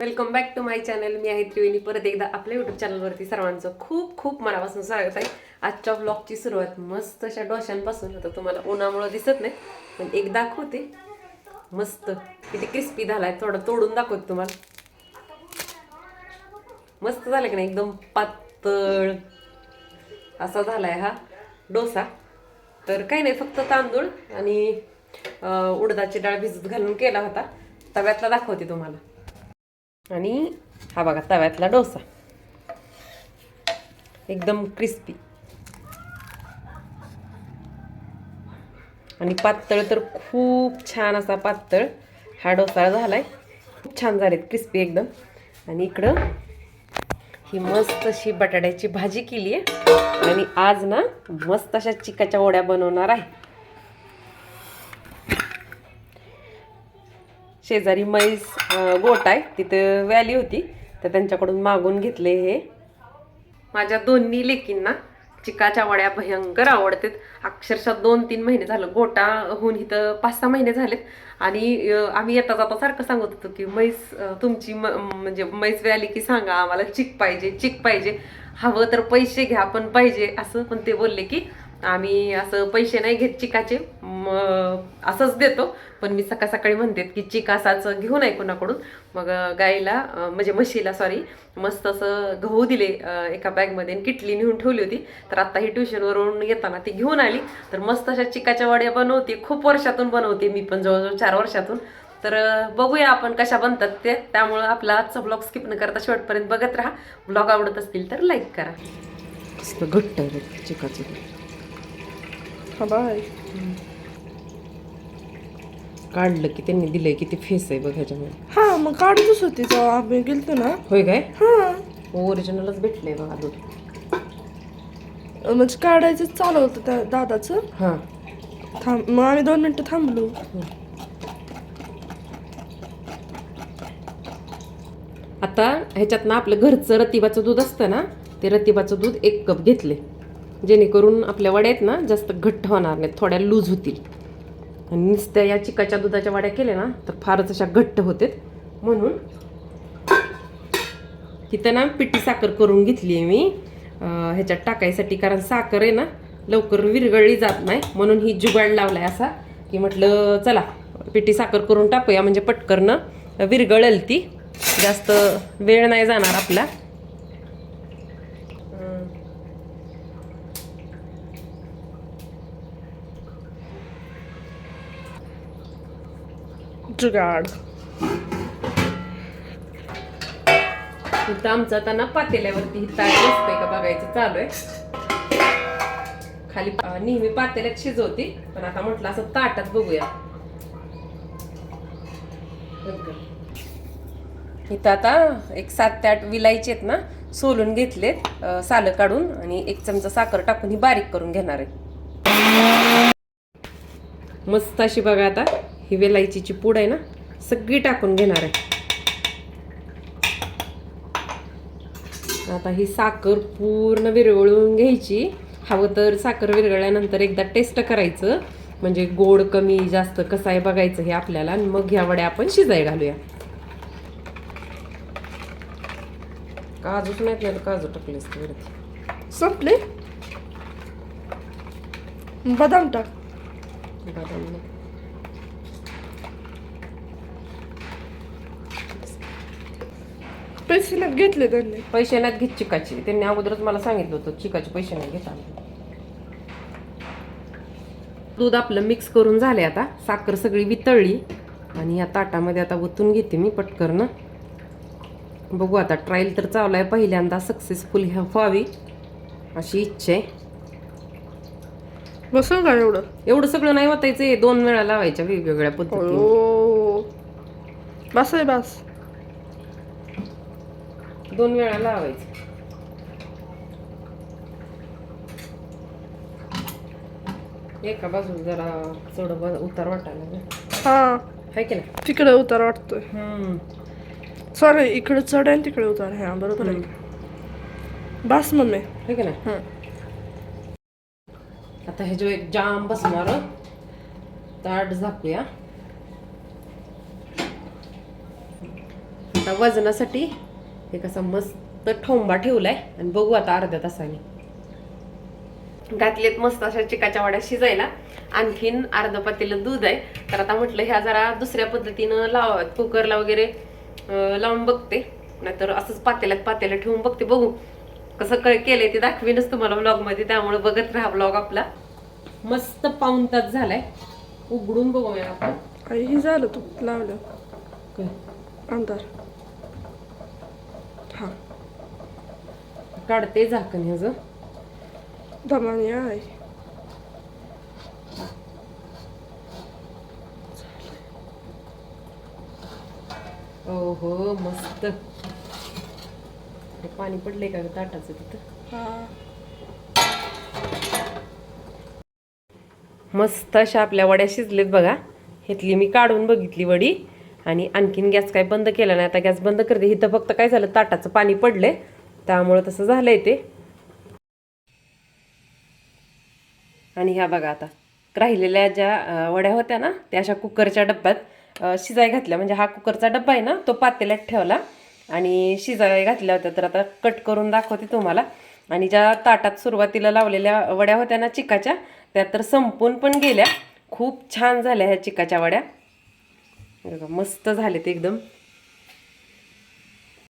Welcome back to my channel मी आहे त्रिवेणी. परत एकदा आपल्या युट्यूब चॅनलवरती सर्वांचं खूप खूप मनापासून स्वागत आहे. आजच्या ब्लॉगची सुरुवात मस्त अशा डोशांपासून आता तुम्हाला उन्हामुळं दिसत नाही पण एक दाखवते. मस्त. किती क्रिस्पी झालाय. थोडं तोडून दाखवते तुम्हाला. मस्त झालं की नाही? एकदम पातळ असा झालाय हा डोसा. तर काही नाही फक्त तांदूळ आणि उडदाची डाळ भिजत घालून केला होता. तव्यातला दाखवते तुम्हाला. आणि हा बघा तव्यातला डोसा. एकदम क्रिस्पी आणि पातळ तर खूप छान असा पातळ हा डोसा झालाय. खूप छान झालेत क्रिस्पी एकदम. आणि इकडं ही मस्त अशी बटाट्याची भाजी केली आहे आणि आज ना मस्त अशा चिकाच्या ओड्या बनवणार आहे. शेजारी म्हैस गोट आहे तिथं व्हॅली होती तर त्यांच्याकडून मागून घेतले हे. माझ्या दोन्ही लेकींना चिकाच्या वड्या भयंकर आवडतात. अक्षरशः दोन तीन महिने झालं गोटा होऊन इथं पाच सहा महिने झालेत. आणि आम्ही येता जाता सारखं सांगत होतो की म्हैस तुमची म म्हणजे म्हैस व्याली की सांगा आम्हाला चिक पाहिजे चिक पाहिजे. हवं तर पैसे घ्या पण पाहिजे असं. पण ते बोलले की आम्ही असं पैसे नाही घेत चिकाचे. असंच देतो. पण मी सकाळ सकाळी म्हणते की चिक असाच घेऊ नये कोणाकडून मग गाईला म्हणजे म्हशीला सॉरी मस्त असं गहू दिले एका बॅगमध्ये आणि किटली नेऊन ठेवली होती. तर आता ही ट्युशनवरून येताना ती घेऊन आली. तर मस्त अशा चिकाच्या वड्या बनवते. खूप वर्षातून बनवते मी पण जवळजवळ चार वर्षातून. तर बघूया आपण कशा बनतात ते. त्यामुळं आपला आजचा ब्लॉग स्किप न करता शेवटपर्यंत बघत राहा. ब्लॉग आवडत असतील तर लाईक करा. घट्ट चिकाचं. बाय. काढलं की त्यांनी दिलंय किती फेस आहे बघ ह्याच्यामध्ये. हा मग काढतच होती आम्ही गेलतो ना. होय काय? हा. ओरिजिनलच भेटलंय बघा दूध म्हणजे काढायचंच चालू होतं त्या दादाचं. हां. थांब मग आम्ही दोन मिनिटं थांबलो. आता ह्याच्यात ना आपलं घरचं रतिबाचं दूध असतं ना ते रतिबाचं दूध एक कप घेतले जेणेकरून आपल्या वड्या आहेत ना जास्त घट्ट होणार नाहीत थोड्या लूज होतील. आणि नुसत्या या चिकाच्या दुधाच्या वड्या केल्या ना तर फारच अशा घट्ट होते म्हणून तिथं ना पिठी साखर करून घेतली आहे मी. ह्याच्यात टाकायसाठी कारण साखर आहे ना लवकर विरघळली जात नाही. म्हणून ही जुगाड लावलाय असा की म्हटलं चला पिठी साखर करून टाकूया. म्हणजे पटकरनं विरघळल ती. जास्त वेळ नाही जाणार आपला. जुगाड इथं आमचं आता पातेल्यावरती ही ताट बसतंय का बघायचं? चालू आहे. खाली नेहमी पातेल्यात शिजवते पण आता म्हटलं असं ताटात बघूया. इथं आता एक सात ते आठ विलायचे आहेत ना सोलून घेतलेत सालं काढून आणि एक चमचा साखर टाकून ही बारीक करून घेणार आहे. मस्त अशी बघा आता. ही वेलायचीची पूड आहे ना सगळी टाकून घेणार आहे. आता ही साखर पूर्ण विरघळून घ्यायची. हवं तर साखर विरघळल्यानंतर एकदा टेस्ट करायचं. म्हणजे गोड कमी जास्त कसं आहे बघायचं हे आपल्याला. आणि मग ह्या वड्या आपण शिजाय घालूया. काजूच नाहीत नाही काजू टाकलेस वरती. संपले? बदाम टाक. बदाम पैसे नाही घेतले त्यांनी. पैसे नाहीत घेत चिकाचे. त्यांनी अगोदरच मला सांगितलं होतं चिकाचे पैसे नाही घेत आम्ही. दूध आपलं मिक्स करून झाले आता. साखर सगळी वितळली. आणि या ताटामध्ये आता ओतून घेते मी पटकरनं. बघू आता ट्रायल तर चालू आहे. पहिल्यांदा सक्सेसफुल ह्या व्हावी अशी इच्छा आहे. बसल का एवढं? एवढं सगळं नाही वाटायचं दोन वेळा लावायच्या वेगवेगळ्या पद्धतीने. ओ बस आहे बस. दोन वेळा लावायचं. एका बाजूला जरा चढ उतार वाटायला लागला. हा. हाय की नाही? तिकडे उतार वाटतोय. सॉरी इकडे चढ आहे आणि तिकडे उतार. हा बरोबर आहे. बस मम्मी. हाय की नाही. आता हे जो एक जाम बसणार ताट झाकूया. आता वजनासाठी एक असा मस्त ठोंबा ठेवलाय आणि बघू आता अर्ध्या तासाने. घातलेत मस्त अशा चिकाच्या वड्या शिजायला. आणखीन अर्ध पातेलं दूध आहे. तर आता म्हटलं ह्या जरा दुसऱ्या पद्धतीनं लाव कुकरला वगैरे लावून बघते. नाहीतर असंच पातेल्यात पातेलं ठेवून बघते. बघू कसं काय केलंय ते दाखवीनच तुम्हाला ब्लॉगमध्ये त्यामुळे बघत राहा ब्लॉग आपला. मस्त पाऊन तास झालाय. उघडून बघूया आपण. हे झालं तू लावलं. काय? अंधार. काढते झाकण ह्याचं. दमाने आहे ओहो मस्त. पाणी पडलंय का ताटाचं तिथं? मस्त अशा आपल्या वड्या शिजलेत बघा. घेतली मी काढून बघितली वडी. आणि आणखीन गॅस काय बंद केला नाही. आता गॅस बंद करते. इथं फक्त काय झालं? ताटाचं पाणी पडलंय. त्यामुळं तसं झालंय ते. आणि ह्या बघा आता राहिलेल्या ज्या वड्या होत्या ना त्या अशा कुकरच्या डब्यात शिजाय घातल्या. म्हणजे हा कुकरचा डब्बा आहे ना तो पातेल्यात ठेवला. आणि शिजाय घातल्या होत्या. तर आता कट करून दाखवते तुम्हाला. आणि ज्या ताटात सुरुवातीला लावलेल्या वड्या होत्या ना चिकाच्या त्या तर संपून पण गेल्या. खूप छान झाल्या ह्या चिकाच्या वड्या. मस्त मस्त ते एकदम.